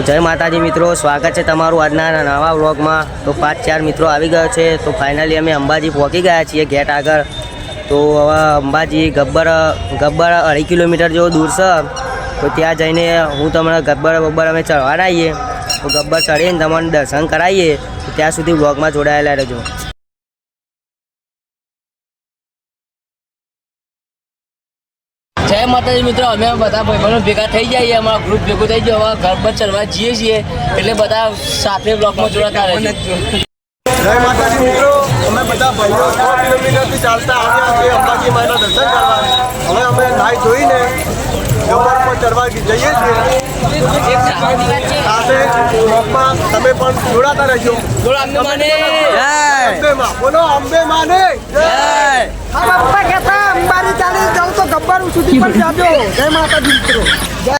તો જય માતાજી મિત્રો, સ્વાગત છે તમારું આજના નવા વ્લોગમાં. તો પાંચ ચાર મિત્રો આવી ગયો છે, તો ફાઇનલી અમે અંબાજી પહોંચી ગયા છીએ ગેટ આગળ. તો હવે અંબાજી ગબ્બર ગબ્બર અઢી કિલોમીટર જેવો દૂર છે. તો ત્યાં જઈને હું તમને ગબ્બર બબ્બર અમે ચડવાના આવીએ તો ગબ્બર ચડીને તમને દર્શન કરાવીએ. ત્યાં સુધી વ્લોગમાં જોડાયેલા રહેજો. માતાજી મિત્રો અમે બધા ભાઈબંધો ભેગા થઈ જઈએ અમારા ગ્રુપ ભેગું થઈ જાય હવે ઘર પર ચડવા જઈએ છીએ એટલે બધા સાથે બ્લોકમાં જોડાતા રહે જય માતાજી મિત્રો અમે બધા ભાઈઓ છ કિલોમીટરથી ચાલતા આવ્યા છીએ અંબાજી માના દર્શન કરવા. હવે અમે નાઈ જોઈને ગબ્બર પર ચડવા જઈએ છીએ. સાથે બ્લોગમાં તમે પણ જોડાતા રહેજો. બોલો અંબે માં બોલો અંબે માને આ Panjabyo, kaya mga kadintro.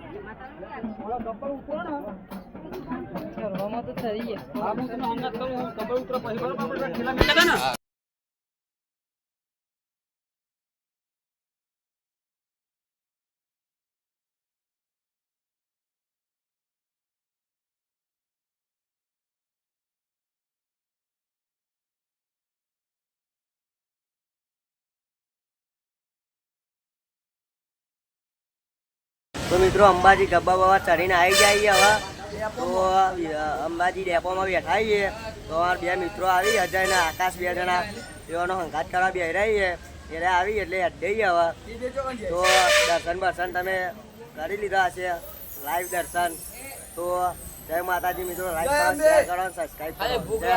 જય માતાજી મિત્રો તો મિત્રો અંબાજી ગબ્બા બાબા ચડીને આવી જાય હવે. તો અંબાજી ડેપોમાં બેઠા છીએ. તો અમારા બે મિત્રો આવી, અજય ને આકાશ બે જણા. તેઓનો હંકાત કરવા બે રહીએ એટલે આવી એટલે અડ્ડઈએ હવે. તો દર્શન બર્શન તમે કરી લીધા હશે. લાઈવ દર્શન. તો જય માતાજી મિત્રો. લાઈક કરો કરો. સબસ્ક્રાઈબ કરો જય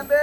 અંબે.